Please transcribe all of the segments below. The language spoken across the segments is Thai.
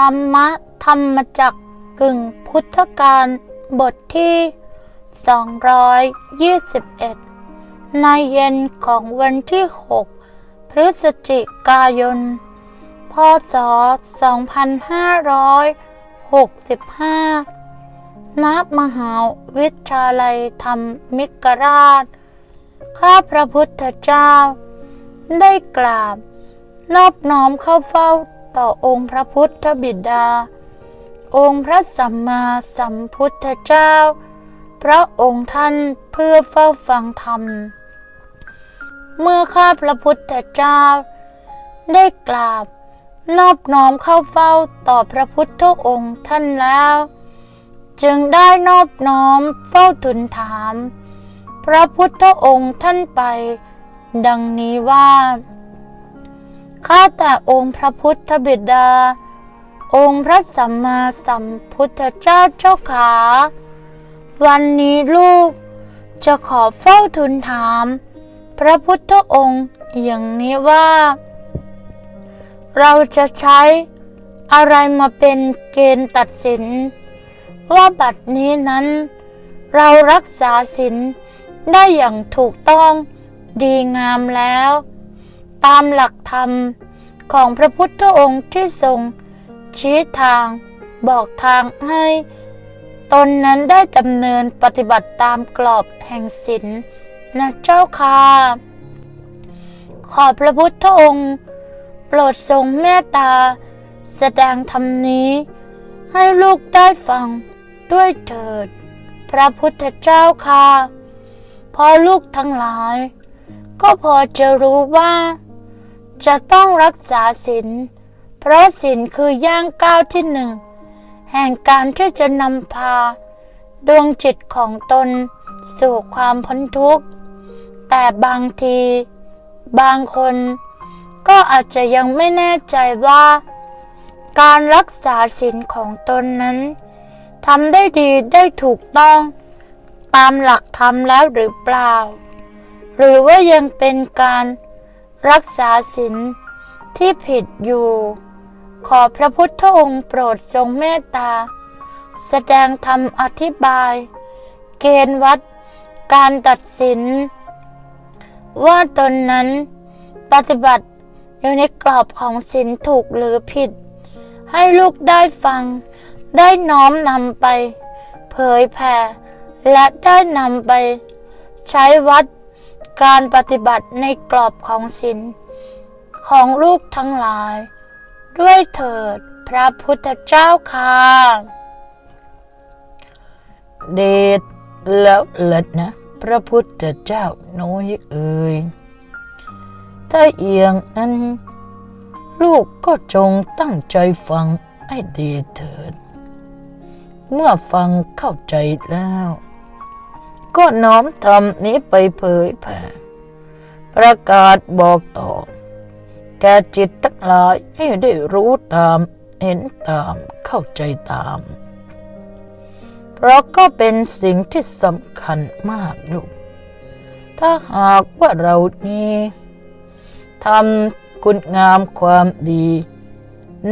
ธรรมะธรรมจักกึ่งพุทธการบทที่ 221 ในเย็นของวันที่ 6 พฤศจิกายน พศ 2565 ณ มหาวิทยาลัยธรรมมิกราช ข้าพระพุทธเจ้า ได้กราบ นอบน้อมเข้าเฝ้า ต่อองค์พระพุทธบิดา องค์พระสัมมาสัมพุทธเจ้า พระองค์ท่านเพื่อเฝ้าฟังธรรม เมื่อข้าพระพุทธเจ้า ได้กราบนอบน้อมเข้าเฝ้าต่อพระพุทธองค์ท่านแล้ว จึงได้นอบน้อมเฝ้าทูลถาม พระพุทธองค์ท่านไป ดังนี้ว่า ข้าแต่องค์พระพุทธบิดา องค์พระสัมมาสัมพุทธเจ้าเจ้าขา วันนี้ลูกจะขอเฝ้าทูลถาม พระพุทธองค์อย่างนี้ว่า เราจะใช้อะไรมาเป็นเกณฑ์ตัดสิน ว่าบัดนี้นั้น เรารักษาศีลได้อย่างถูกต้องดีงามแล้ว ตามหลักธรรมของพระพุทธองค์ที่ทรงชี้ทาง บอกทางให้ ตนนั้นได้ดำเนินปฏิบัติตามกรอบแห่งศีลนะเจ้าค่ะขอพระพุทธองค์โปรดทรงเมตตา แสดงธรรมนี้ ให้ลูกได้ฟังด้วยเถิด พระพุทธเจ้าค่ะพอลูกทั้งหลาย ก็พอจะรู้ว่า จะต้องรักษาศีลเพราะศีลคือย่างก้าวที่หนึ่งแห่งการที่จะนำพา ดวงจิตของตน สู่ความพ้นทุกข์ แต่บางที บางคน ก็อาจจะยังไม่แน่ใจว่า การรักษาศีลของตนนั้นทำได้ดีได้ถูกต้องตามหลักธรรมแล้วหรือเปล่า หรือว่ายังเป็นการ รักษาศีลที่ผิดอยู่ ขอพระพุทธองค์โปรดทรงเมตตา แสดงธรรมอธิบาย เกณฑ์วัดการตัดสิน ว่าตนนั้นปฏิบัติอยู่ในกรอบของศีลถูกหรือผิด ให้ลูกได้ฟังได้น้อมนำไป เผยแผ่และได้นำไป ใช้วัด การปฏิบัติในกรอบของศีลของลูกทั้งหลาย ด้วยเถิดพระพุทธเจ้าค่ะ เดชแล้วเลิศนะ พระพุทธเจ้าน้อยเอ่ยถ้าเอียงนั้น ลูกก็จงตั้งใจฟังให้ดีเถิด เมื่อฟังเข้าใจแล้ว ก็น้อมทำนี้ไปเผยแผ่ ประกาศบอกต่อ แก่จิตทั้งหลายให้ได้รู้ตาม เห็นตามเข้าใจตาม เพราะก็เป็นสิ่งที่สำคัญมากลูก ถ้าหากว่าเรานี้ทำคุณงามความดี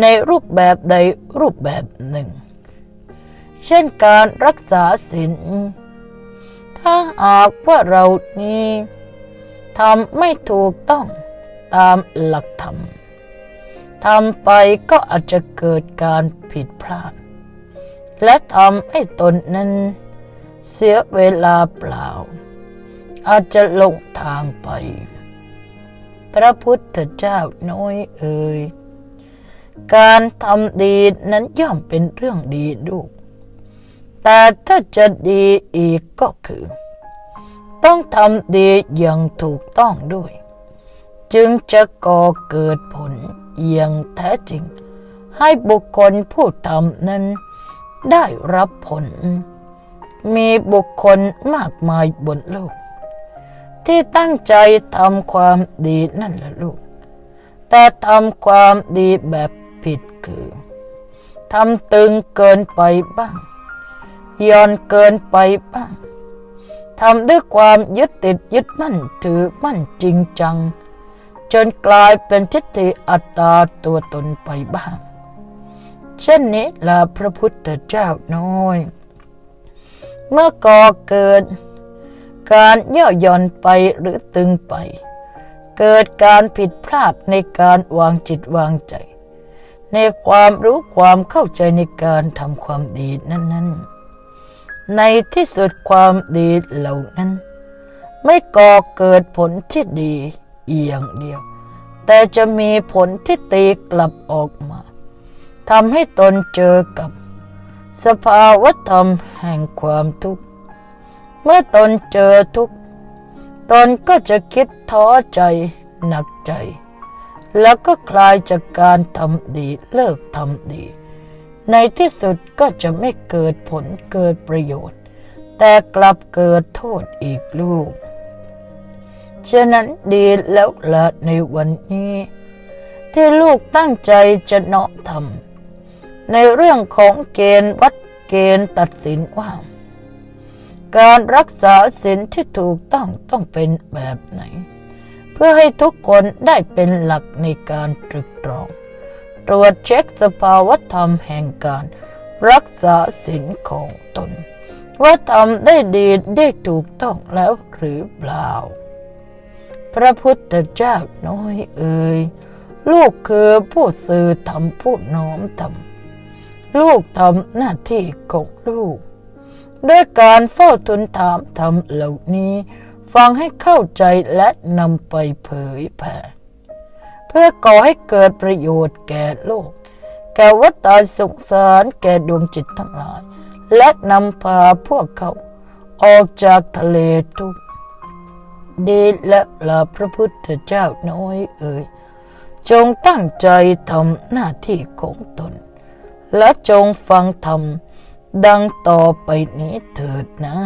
ในรูปแบบใดรูปแบบหนึ่งเช่นการรักษาศีล ถ้าหากว่าเรานี้ทำไม่ถูกต้องตามหลักธรรมทำไปก็อาจจะเกิดการผิดพลาด และทำให้ตนนั้น เสียเวลาเปล่า อาจจะหลงทางไป พระพุทธเจ้าน้อยเอ่ยการทำดีนั้นย่อมเป็นเรื่องดีลูกแต่ถ้าจะดีอีกก็คือ ต้องทำดีอย่างถูกต้องด้วย จึงจะก่อเกิดผลอย่างแท้จริง ให้บุคคลผู้ทำนั้นได้รับผล มีบุคคลมากมายบนโลก ที่ตั้งใจทำความดีนั่นแหละลูก แต่ทำความดีแบบผิดคือทำตึงเกินไปบ้างย่อนเกินไปบ้าง ทำด้วยความยึดติดยึดมั่นถือมั่นจริงจัง จนกลายเป็นทิฏฐิอัตตาตัวตนไปบ้าง เช่นนี้ละพระพุทธเจ้าน้อย เมื่อก่อเกิด การย่อหย่อนไปหรือตึงไป เกิดการผิดพลาดในการวางจิตวางใจ ในความรู้ความเข้าใจในการทำความดีนั้น ๆ ในที่สุดความดีเหล่านั้น ไม่ก่อเกิดผลที่ดีอย่างเดียว แต่จะมีผลที่ตีกลับออกมาทำให้ตนเจอกับ สภาวธรรมแห่งความทุกข์ เมื่อตนเจอทุกข์ตนก็จะคิดท้อใจหนักใจ แล้วก็คลายจากการทำดีเลิกทำดี ในที่สุดก็จะไม่เกิดผลเกิดประโยชน์ แต่กลับเกิดโทษอีกลูก ฉะนั้นดีแล้วละในวันนี้ ที่ลูกตั้งใจจะเนาะทำในเรื่องของเกณฑ์วัดเกณฑ์ตัดสินว่า การรักษาศีลที่ถูกต้องต้องเป็นแบบไหน เพื่อให้ทุกคนได้เป็นหลักในการตรึกตรอง ตรวจเช็คสภาวธรรมแห่งการ รักษาศีลของตน ว่าทำได้ดีได้ถูกต้องแล้วหรือเปล่า พระพุทธเจ้าน้อยเอ่ยลูกคือผู้สื่อทำผู้น้อมทำลูกทำหน้าที่ของลูก ด้วยการเฝ้าทูลถามธรรมเหล่านี้ ฟังให้เข้าใจและนำไปเผยแผ่ พื่อก่อให้เกิดประโยชน์แก่โลก แก่วัฏฏะสงสารแก่ดวงจิตทั้งหลาย และนำพาพวกเขา ออกจากทะเลทุกข์ดีและลาพระพุทธเจ้าน้อยเอ่ย จงตั้งใจทำหน้าที่ของตน และจงฟังธรรมดังต่อไปนี้เถิดนะ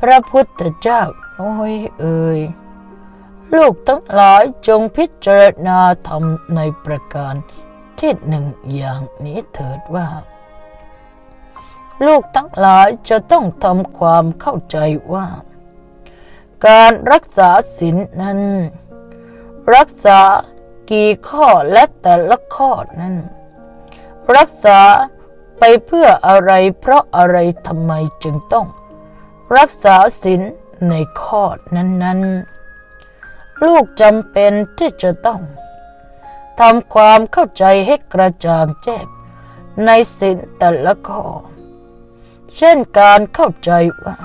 พระพุทธเจ้าน้อยเอ่ย ลูกทั้งหลายจงพิจารณาธรรมในประการที่หนึ่งอย่างนี้เถิดว่า ลูกทั้งหลายจะต้องทำความเข้าใจว่า การรักษาศีลนั้น รักษากี่ข้อและแต่ละข้อนั้น รักษาไปเพื่ออะไรเพราะอะไรทำไมจึงต้อง รักษาศีลในข้อนั้นๆ ลูกจำเป็นที่จะต้องทำความเข้าใจให้กระจ่างแจ้งในศีลแต่ละข้อ เช่นการเข้าใจว่า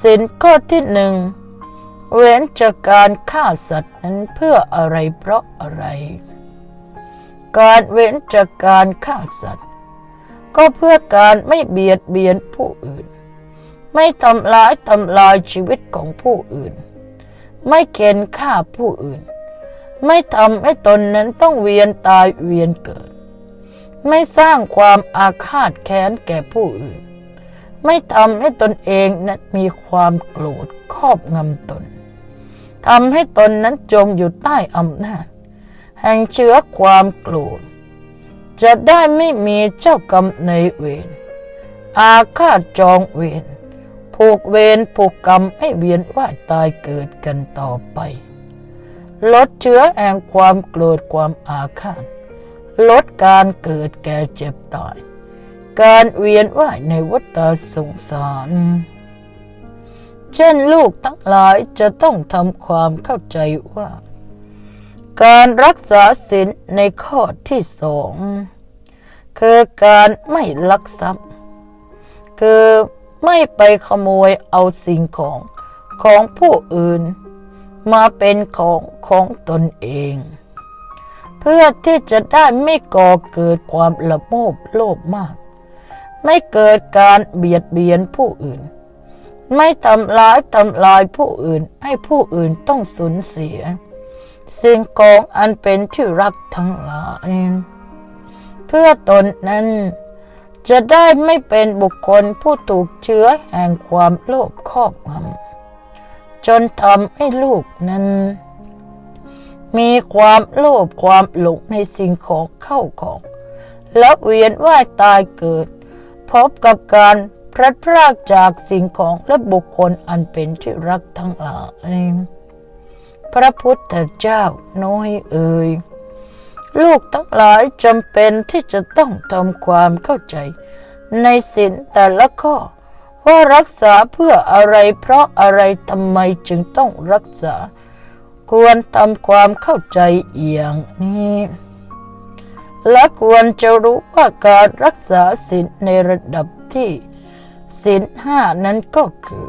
ศีลข้อที่หนึ่งเว้นจากการฆ่าสัตว์นั้นเพื่ออะไรเพราะอะไร การเว้นจากการฆ่าสัตว์ ก็เพื่อการไม่เบียดเบียนผู้อื่น ไม่ทำร้ายทำลายชีวิตของผู้อื่น ไม่เข็นฆ่าผู้อื่น ไม่ทำให้ตนนั้นต้องเวียนตายเวียนเกิด ไม่สร้างความอาฆาตแค้นแก่ผู้อื่น ไม่ทำให้ตนเองนั้นมีความโกรธครอบงำตนทำให้ตนนั้นจมอยู่ใต้อำนาจ แห่งเชื้อความโกรธจะได้ไม่มีเจ้ากรรมในเวรอาฆาตจองเวร ผูกเวรผูกกรรมให้เวียนว่ายตายเกิดกันต่อไป ลดเชื้อแห่งความโกรธความอาฆาตลดการเกิดแก่เจ็บตาย การเวียนว่ายในวัฏสงสาร เช่นลูกทั้งหลายจะต้องทำความเข้าใจว่า การรักษาศีลในข้อที่สองคือการไม่ลักทรัพย์ คือ ไม่ไปขโมยเอาสิ่งของของผู้อื่น มาเป็นของของตนเอง เพื่อที่จะได้ไม่ก่อเกิดความละโมบโลภมาก ไม่เกิดการเบียดเบียนผู้อื่น ไม่ทำร้ายทำลายผู้อื่นให้ผู้อื่นต้องสูญเสีย สิ่งของอันเป็นที่รักทั้งหลาย เพื่อตนนั้น จะได้ไม่เป็นบุคคลผู้ถูกเชื้อแห่งความโลภครอบงำจนทำให้ลูกนั้น มีความโลภความหลงในสิ่งของเข้าของ และเวียนว่ายตายเกิด พบกับการพลัดพรากจากสิ่งของและบุคคลอันเป็นที่รักทั้งหลายพระพุทธเจ้าน้อยเอ่ย ลูกทั้งหลายจำเป็นที่จะต้องทำความเข้าใจ ในศีลแต่ละข้อ ว่ารักษาเพื่ออะไรเพราะอะไรทำไมจึงต้องรักษา ควรทำความเข้าใจอย่างนี้ และควรจะรู้ว่าการรักษาศีลในระดับที่ศีลห้านั้นก็คือ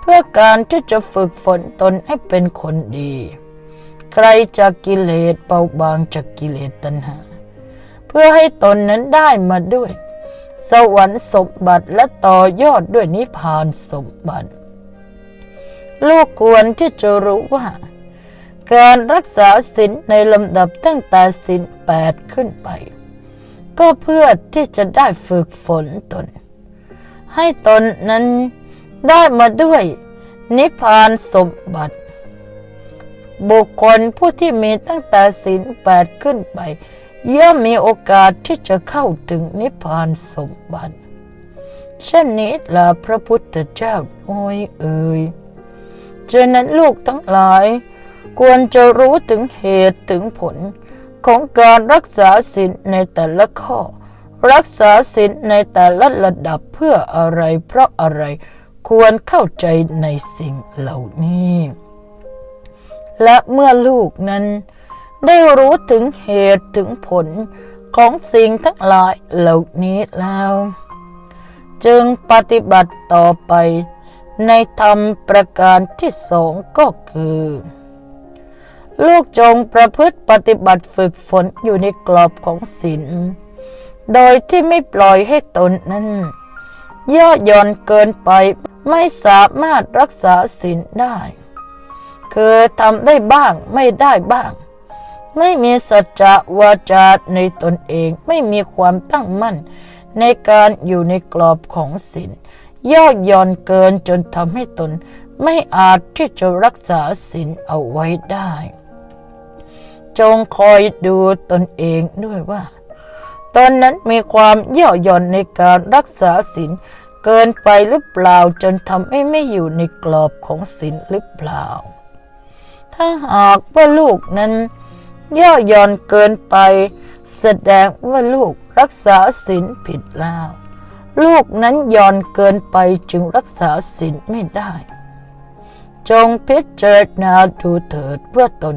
เพื่อการที่จะฝึกฝนตนให้เป็นคนดี ใครจากกิเลสเบาบางจากกิเลสตัณหา เพื่อให้ตนนั้นได้มาด้วย สวรรค์สมบัติและต่อยอดด้วยนิพพานสมบัติ ลูกควรที่จะรู้ว่า การรักษาศีลในลำดับตั้งแต่ศีลแปดขึ้นไป ก็เพื่อที่จะได้ฝึกฝนตน ให้ตนนั้นได้มาด้วยนิพพานสมบัติ บุคคลผู้ที่มีตั้งแต่ศีลแปดขึ้นไป ย่อมมีโอกาสที่จะเข้าถึงนิพพานสมบัติเช่นนี้ละพระพุทธเจ้าโอยเอ่ยฉะนั้นลูกทั้งหลาย ควรจะรู้ถึงเหตุถึงผลของการรักษาศีลในแต่ละข้อ รักษาศีลในแต่ละระดับเพื่ออะไรเพราะอะไรควรเข้าใจในสิ่งเหล่านี้ และเมื่อลูกนั้น ได้รู้ถึงเหตุถึงผลของสิ่งทั้งหลายเหล่านี้แล้ว จึงปฏิบัติต่อไปในธรรมประการที่สองก็คือ ลูกจงประพฤติปฏิบัติฝึกฝนอยู่ในกรอบของศีลโดยที่ไม่ปล่อยให้ตนนั้น ย่อหย่อนเกินไปไม่สามารถรักษาศีลได้ คือทำได้บ้างไม่ได้บ้าง ไม่มีสัจจะวาจาในตนเองไม่มีความตั้งมั่น ในการอยู่ในกรอบของศีลย่อหย่อนเกินจนทำให้ตนไม่อาจที่จะรักษาศีลเอาไว้ได้ จงคอยดูตนเองด้วยว่าตอนนั้นมีความย่อหย่อนในการรักษาศีลเกินไปหรือเปล่าจนทำให้ไม่อยู่ในกรอบของศีลหรือเปล่า ถ้าหากว่าลูกนั้น ย่อหย่อนเกินไป แสดงว่าลูกรักษาศีลผิดแล้ว ลูกนั้นหย่อนเกินไปจึงรักษาศีลไม่ได้ จงพิจารณาดูเถิดเพื่อตน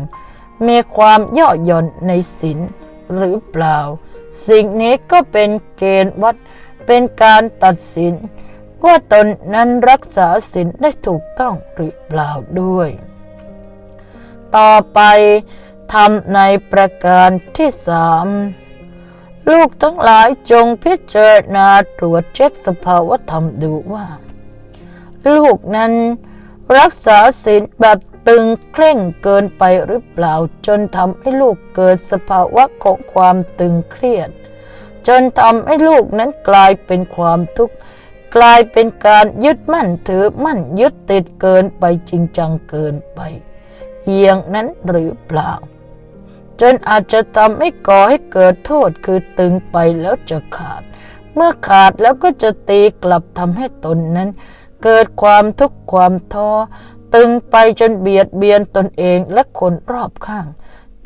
มีความย่อหย่อนในศีลหรือเปล่า สิ่งนี้ก็เป็นเกณฑ์วัดเป็นการตัดสิน ว่าตนนั้นรักษาศีลได้ถูกต้องหรือเปล่าด้วย ต่อไปทำในประการที่สามลูกทั้งหลายจงพิจารณาตรวจเช็คสภาวธรรมดูว่า ลูกนั้นรักษาศีลแบบตึงเคร่งเกินไปหรือเปล่า จนทำให้ลูกเกิดสภาวะของความตึงเครียด จนทำให้ลูกนั้นกลายเป็นความทุกข์กลายเป็นการยึดมั่นถือมั่นยึดติดเกินไปจริงจังเกินไป อย่างนั้นหรือเปล่า จนอาจจะทำให้ก่อให้เกิดโทษคือตึงไปแล้วจะขาด เมื่อขาดแล้วก็จะตีกลับทำให้ตนนั้น เกิดความทุกข์ความท้อตึงไปจนเบียดเบียนตนเองและคนรอบข้าง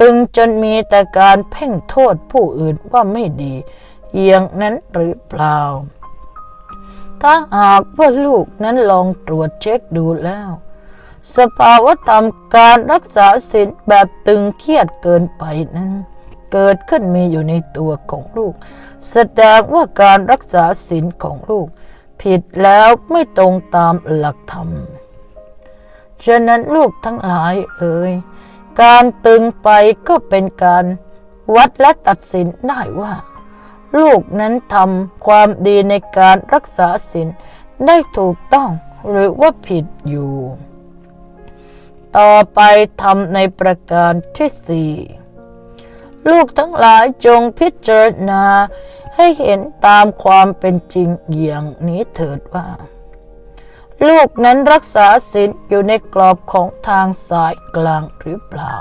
ตึงจนมีแต่การเพ่งโทษผู้อื่นว่าไม่ดีอย่างนั้นหรือเปล่า ถ้าหากว่าลูกนั้นลองตรวจเช็คดูแล้ว สภาวธรรมการรักษาศีลแบบตึงเครียดเกินไปนั้น เกิดขึ้นมีอยู่ในตัวของลูก แสดงว่าการรักษาศีลของลูก ผิดแล้วไม่ตรงตามหลักธรรม ฉะนั้นลูกทั้งหลายเอ่ยการตึงไปก็เป็นการวัดและตัดสินได้ว่า ลูกนั้นทำความดีในการรักษาศีลได้ถูกต้องหรือว่าผิดอยู่ ต่อไปทำในประการที่สี่ลูกทั้งหลายจงพิจารณาให้เห็นตามความเป็นจริงอย่างนี้เถิดว่า ลูกนั้นรักษาศีลอยู่ในกรอบของทางสายกลางหรือเปล่า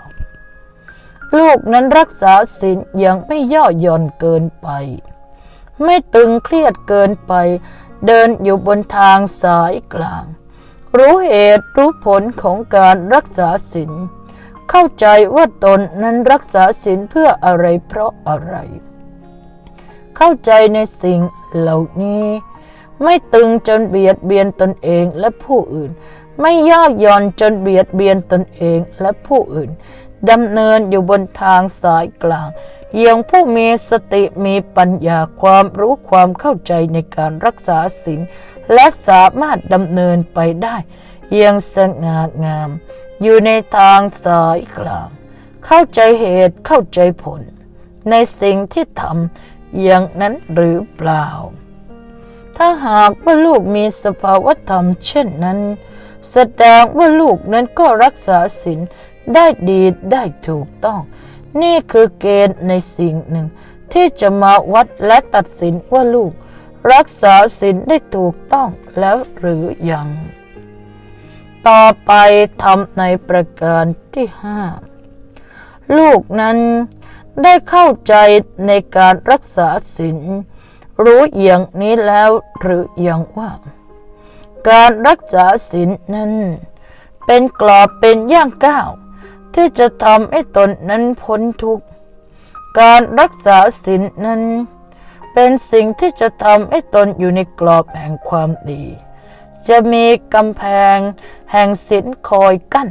ลูกนั้นรักษาศีลอย่างไม่ย่อหย่อนเกินไป ไม่ตึงเครียดเกินไป เดินอยู่บนทางสายกลาง รู้เหตุรู้ผลของการรักษาศีลเข้าใจว่าตนนั้นรักษาศีลเพื่ออะไรเพราะอะไร เข้าใจในสิ่งเหล่านี้ ไม่ตึงจนเบียดเบียนตนเองและผู้อื่น ไม่ย่อหย่อนจนเบียดเบียนตนเองและผู้อื่น ดำเนินอยู่บนทางสายกลางอย่างผู้มีสติมีปัญญาความรู้ความเข้าใจในการรักษาศีลและสามารถดำเนินไปได้อย่างสง่างาม อยู่ในทางสายกลาง เข้าใจเหตุเข้าใจผล ในสิ่งที่ทำอย่างนั้นหรือเปล่า ถ้าหากว่าลูกมีสภาวธรรมเช่นนั้น แสดงว่าลูกนั้นก็รักษาศีล ได้ดีได้ถูกต้อง นี่คือเกณฑ์ในสิ่งหนึ่ง ที่จะมาวัดและตัดสินว่าลูก รักษาศีลได้ถูกต้องแล้วหรือยัง ต่อไปทำในประการที่ห้าลูกนั้นได้เข้าใจในการรักษาศีลรู้อย่างนี้แล้วหรือยังว่า การรักษาศีลนั้น เป็นกรอบเป็นย่างก้าว ที่จะทำให้ตนนั้นพ้นทุกข์ การรักษาศีลนั้น เป็นสิ่งที่จะทำให้ตนอยู่ในกรอบแห่งความดี จะมีกำแพงแห่งศีลคอยกั้น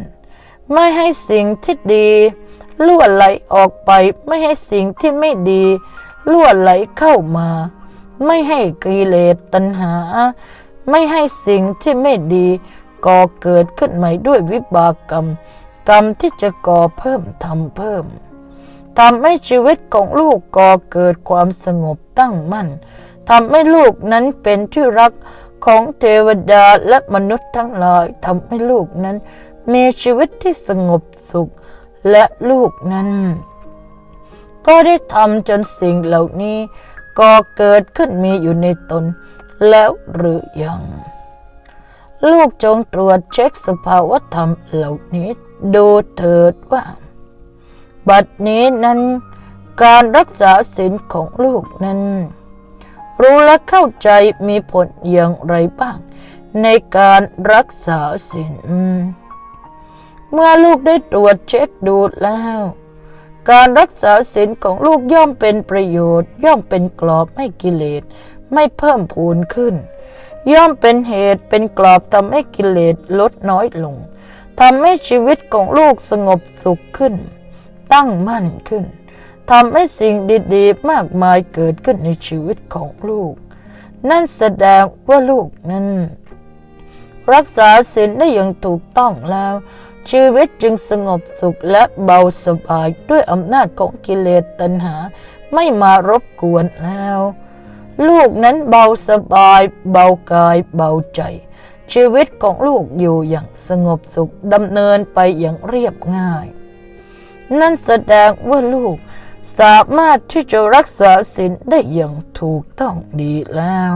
ไม่ให้สิ่งที่ดีล่วไหลออกไปไม่ให้สิ่งที่ไม่ดีล่วไหลเข้ามา ไม่ให้กิเลสตัณหา ไม่ให้สิ่งที่ไม่ดีก่อเกิดขึ้นใหม่ด้วยวิบากกรรม กรรมที่จะก่อเพิ่มทำเพิ่มทำให้ชีวิตของลูกก่อเกิดความสงบตั้งมั่นทำให้ลูกนั้นเป็นที่รักของเทวดาและมนุษย์ทั้งหลายทำให้ลูกนั้น มีชีวิตที่สงบสุข และลูกนั้น ก็ได้ทำจนสิ่งเหล่านี้ก่อเกิดขึ้นมีอยู่ในตน แล้วหรือยัง ลูกจงตรวจเช็คสภาวธรรมเหล่านี้ ดูเถิดว่า บัดนี้นั้น การรักษาศีลของลูกนั้น รู้และเข้าใจมีผลอย่างไรบ้าง ในการรักษาศีลเมื่อลูกได้ตรวจเช็คดูแล้ว การรักษาศีลของลูกย่อมเป็นประโยชน์ ย่อมเป็นกรอบให้กิเลสไม่เพิ่มพูนขึ้น ย่อมเป็นเหตุเป็นกรอบทำให้กิเลสลดน้อยลง ทำให้ชีวิตของลูกสงบสุขขึ้น ตั้งมั่นขึ้นทำให้สิ่งดีๆ มากมายเกิดขึ้นในชีวิตของลูก นั่นแสดงว่าลูกนั้น รักษาศีลได้อย่างถูกต้องแล้ว ชีวิตจึงสงบสุขและเบาสบายด้วยอำนาจของกิเลสตัณหาไม่มารบกวนแล้ว ลูกนั้นเบาสบาย เบากายเบาใจ ชีวิตของลูกอยู่อย่างสงบสุขดำเนินไปอย่างเรียบง่าย นั่นแสดงว่าลูกสามารถที่จะรักษาศีลได้อย่างถูกต้องดีแล้ว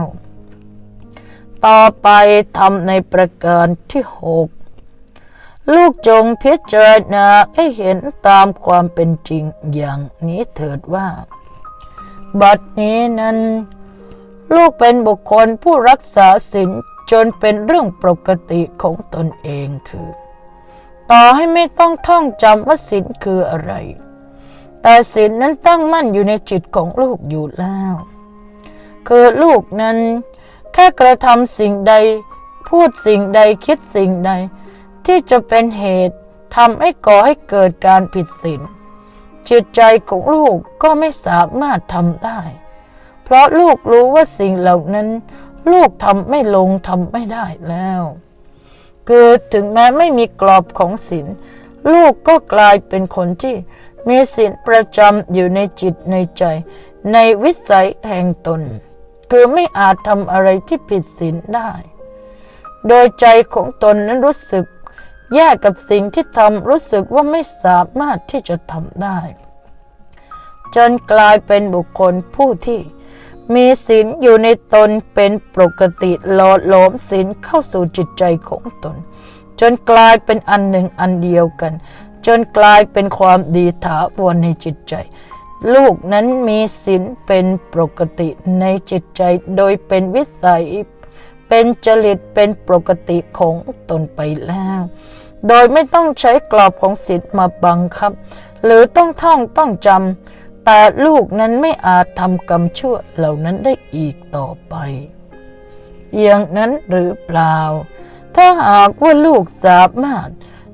ต่อไปทำในประการที่หกลูกจงพิจารณาให้เห็นตามความเป็นจริงอย่างนี้เถิดว่า บัดนี้นั้น ลูกเป็นบุคคลผู้รักษาศีล จนเป็นเรื่องปกติของตนเองคือ ต่อให้ไม่ต้องท่องจำว่าศีลคืออะไร แต่ศีลนั้นตั้งมั่นอยู่ในจิตของลูกอยู่แล้ว คือลูกนั้นแค่กระทำสิ่งใด พูดสิ่งใดคิดสิ่งใด ที่จะเป็นเหตุทำให้ก่อให้เกิดการผิดศีลจิตใจของลูกก็ไม่สามารถทำได้ เพราะลูกรู้ว่าสิ่งเหล่านั้น ลูกทำไม่ลงทำไม่ได้แล้ว คือถึงแม้ไม่มีกรอบของศีลลูกก็กลายเป็นคนที่มีศีลประจำอยู่ในจิตในใจ ในวิสัยแห่งตน คือไม่อาจทำอะไรที่ผิดศีลได้ โดยใจของตนนั้นรู้สึก แยกกับสิ่งที่ทำรู้สึกว่าไม่สามารถที่จะทำได้ จนกลายเป็นบุคคลผู้ที่ มีศีลอยู่ในตนเป็นปกติหล่อหลอมศีลเข้าสู่จิตใจของตน จนกลายเป็นอันหนึ่งอันเดียวกัน จนกลายเป็นความดีถาวรในจิตใจ ลูกนั้นมีศีลเป็นปกติในจิตใจโดยเป็นวิสัย เป็นจริตเป็นปกติของตนไปแล้ว โดยไม่ต้องใช้กรอบของศีลมาบังคับ หรือต้องท่องต้องจำ แต่ลูกนั้นไม่อาจทำกรรมชั่วเหล่านั้นได้อีกต่อไป อย่างนั้นหรือเปล่า ถ้าหากว่าลูกสามารถ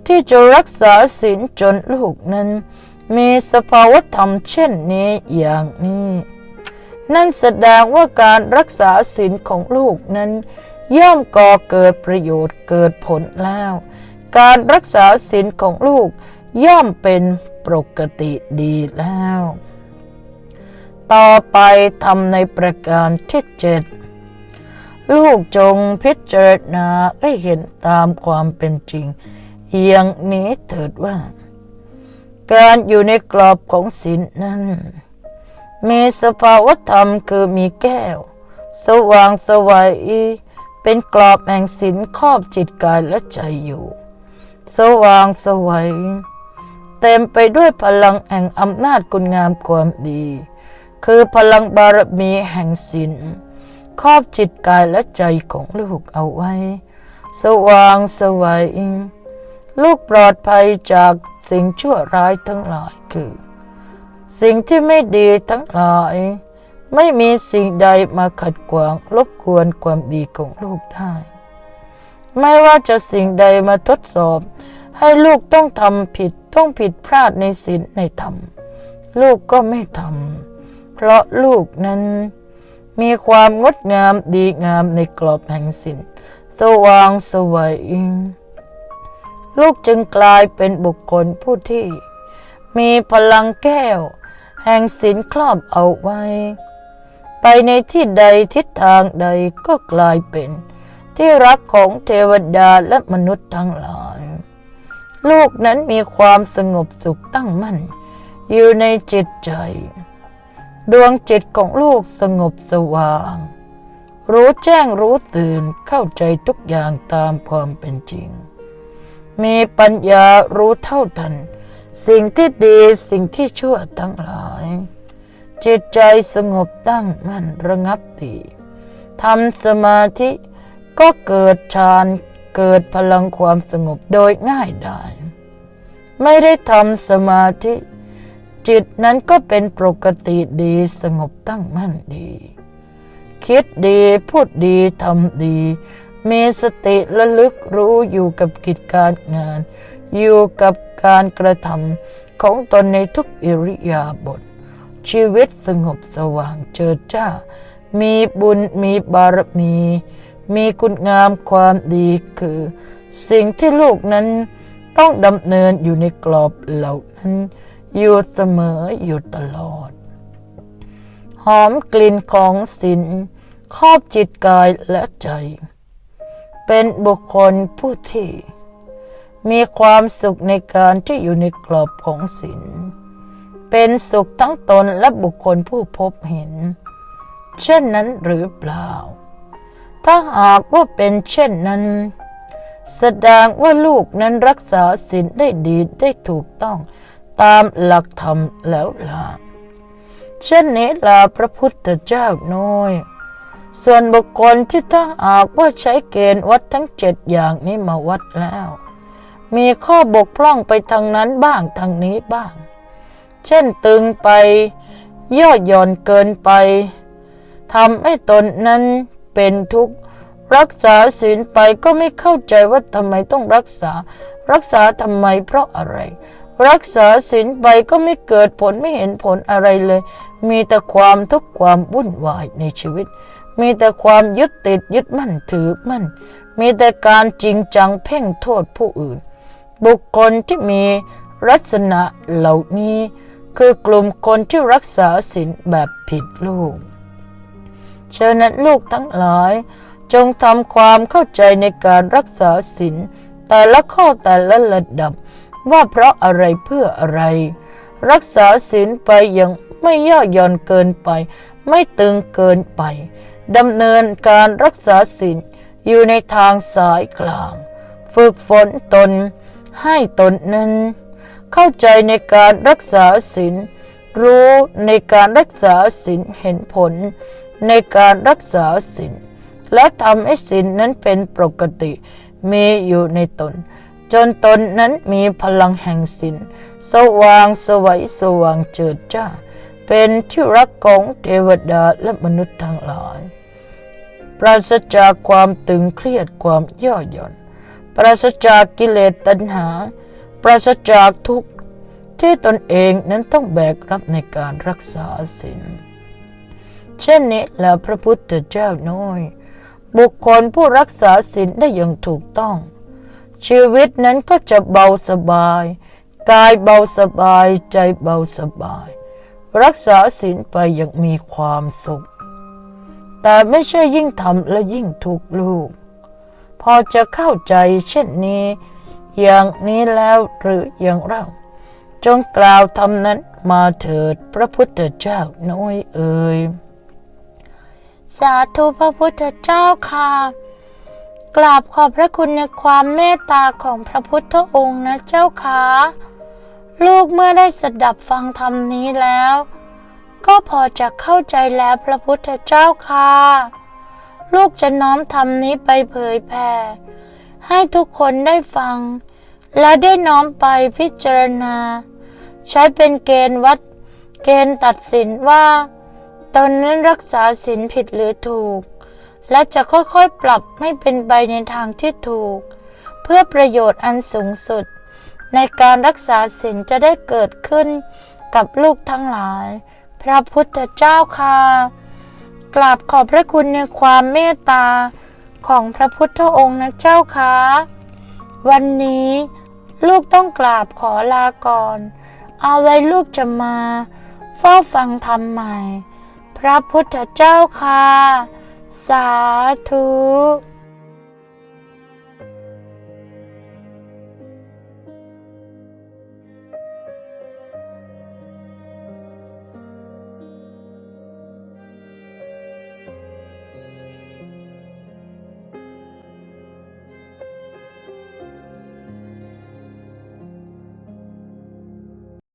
ที่จะรักษาศีลจนลูกนั้น มีสภาวธรรมเช่นนี้อย่างนี้ นั่นแสดงว่าการรักษาศีลของลูกนั้น ย่อมก่อเกิดประโยชน์เกิดผลแล้ว การรักษาศีลของลูกย่อมเป็นปกติดีแล้ว ต่อไปทำในประการที่เจ็ดลูกจงพิจารณาให้เห็นตามความเป็นจริง อย่างนี้เถิดว่า การอยู่ในกรอบของศีลนั้น มีสภาวธรรมคือมีแก้ว สว่างสวัยเป็นกรอบแห่งศีลครอบจิตกายและใจอยู่ สว่างสวัยเต็มไปด้วยพลังแห่งอำนาจคุณงามความดี คือพลังบารมีแห่งศีลครอบจิตกายและใจของลูกเอาไว้ สว่างสวัยลูกปลอดภัยจากสิ่งชั่วร้ายทั้งหลายคือ สิ่งที่ไม่ดีทั้งหลาย ไม่มีสิ่งใดมาขัดขวางรบกวนความดีของลูกได้ ไม่ว่าจะสิ่งใดมาทดสอบ ให้ลูกต้องทำผิดต้องผิดพลาดในศีลในธรรม ลูกก็ไม่ทำ เพราะลูกนั้น มีความงดงามดีงามในกรอบแห่งศีลสว่างสวยลูกจึงกลายเป็นบุคคลผู้ที่ มีพลังแก้ว แห่งศีลครอบเอาไว้ ไปในที่ใดทิศทางใดก็กลายเป็น ที่รักของเทวดาและมนุษย์ทั้งหลาย ลูกนั้นมีความสงบสุขตั้งมั่น อยู่ในจิตใจ ดวงจิตของลูกสงบสว่าง รู้แจ้งรู้ตื่นเข้าใจทุกอย่างตามความเป็นจริง มีปัญญารู้เท่าทัน สิ่งที่ดีสิ่งที่ชั่วทั้งหลาย จิตใจสงบตั้งมั่นระงับดีทำสมาธิก็เกิดฌานเกิดพลังความสงบโดยง่ายได้ ไม่ได้ทำสมาธิ จิตนั้นก็เป็นปกติดีสงบตั้งมั่นดี คิดดีพูดดีทำดี มีสติระลึกรู้อยู่กับกิจการงาน อยู่กับการกระทำของตนในทุกอิริยาบถชีวิตสงบสว่างเจิดจ้า มีบุญมีบารมี มีคุณงามความดีคือ สิ่งที่ลูกนั้นต้องดำเนินอยู่ในกรอบเหล่านั้น อยู่เสมออยู่ตลอด หอมกลิ่นของศีลครอบจิตกายและใจ เป็นบุคคลผู้ที่ มีความสุขในการที่อยู่ในกรอบของศีลเป็นสุขทั้งตนและบุคคลผู้พบเห็น เช่นนั้นหรือเปล่า ถ้าหากว่าเป็นเช่นนั้น แสดงว่าลูกนั้นรักษาศีลได้ดีได้ถูกต้อง ตามหลักธรรมแล้วล่ะเช่นนี้ล่ะพระพุทธเจ้าน้อย ส่วนบุคคลที่ถ้าหากว่าใช้เกณฑ์วัดทั้งเจ็ดอย่างนี้มาวัดแล้ว มีข้อบกพร่องไปทางนั้นบ้างทางนี้บ้าง เช่นตึงไป ย่อหย่อนเกินไปทำให้ตนนั้นเป็นทุกข์รักษาศีลไปก็ไม่เข้าใจว่าทำไมต้องรักษา รักษาทำไมเพราะอะไร รักษาศีลไปก็ไม่เกิดผลไม่เห็นผลอะไรเลย มีแต่ความทุกข์ความวุ่นวายในชีวิต มีแต่ความยึดติดยึดมั่นถือมั่น มีแต่การจริงจังเพ่งโทษผู้อื่น บุคคลที่มีลักษณะเหล่านี้ คือกลุ่มคนที่รักษาศีลแบบผิดลูกเชิญนั้นลูกทั้งหลาย จงทำความเข้าใจในการรักษาศีลแต่ละข้อแต่ละระดับ ว่าเพราะอะไรเพื่ออะไร รักษาศีลไปอย่างไม่ย่อหย่อนเกินไป ไม่ตึงเกินไปดำเนินการรักษาศีลอยู่ในทางสายกลาง ฝึกฝนตนให้ตนนั้น เข้าใจในการรักษาศีลรู้ในการรักษาศีลเห็นผล ในการรักษาศีลและทำให้ศีลนั้นเป็นปกติมีอยู่ในตน จนตนนั้นมีพลังแห่งศีลสว่างสวัยสว่างเจิดจ้า เป็นที่รักของเทวดาและมนุษย์ทั้งหลาย ปราศจากความตึงเครียดความย่อหย่อน ปราศจากกิเลสตัณหา ปราศจากทุกข์ที่ตนเองนั้นต้องแบกรับในการรักษาศีลเช่นนี้แล้วพระพุทธเจ้าน้อย บุคคลผู้รักษาศีลได้อย่างถูกต้อง ชีวิตนั้นก็จะเบาสบาย กายเบาสบายใจเบาสบาย รักษาศีลไปอย่างมีความสุข แต่ไม่ใช่ยิ่งทำและยิ่งทุกข์ลูก พอจะเข้าใจเช่นนี้ อย่างนี้แล้วหรืออย่างเราจงกล่าวทำนั้นมาเถิดพระพุทธเจ้าน้อยเอ่ยสาธุพระพุทธเจ้าค่ะ กราบขอบพระคุณในความเมตตาของพระพุทธองค์นะเจ้าค่ะลูกเมื่อได้สดับฟังธรรมนี้แล้ว ก็พอจะเข้าใจแล้วพระพุทธเจ้าค่ะ ลูกจะน้อมธรรมนี้ไปเผยแผ่ ให้ทุกคนได้ฟัง และได้น้อมไปพิจารณา ใช้เป็นเกณฑ์วัด เกณฑ์ตัดสินว่า ตนนั้นรักษาศีลผิดหรือถูก และจะค่อยๆปรับให้เป็นไปในทางที่ถูก เพื่อประโยชน์อันสูงสุด ในการรักษาศีลจะได้เกิดขึ้นกับลูกทั้งหลาย พระพุทธเจ้าค่ะกราบขอบพระคุณในความเมตตาของพระพุทธองค์นะเจ้าค่ะวันนี้ลูกต้องกราบขอลาก่อน เอาไว้ลูกจะมาเฝ้าฟังธรรมใหม่ พระพุทธเจ้าค่ะ สาธุ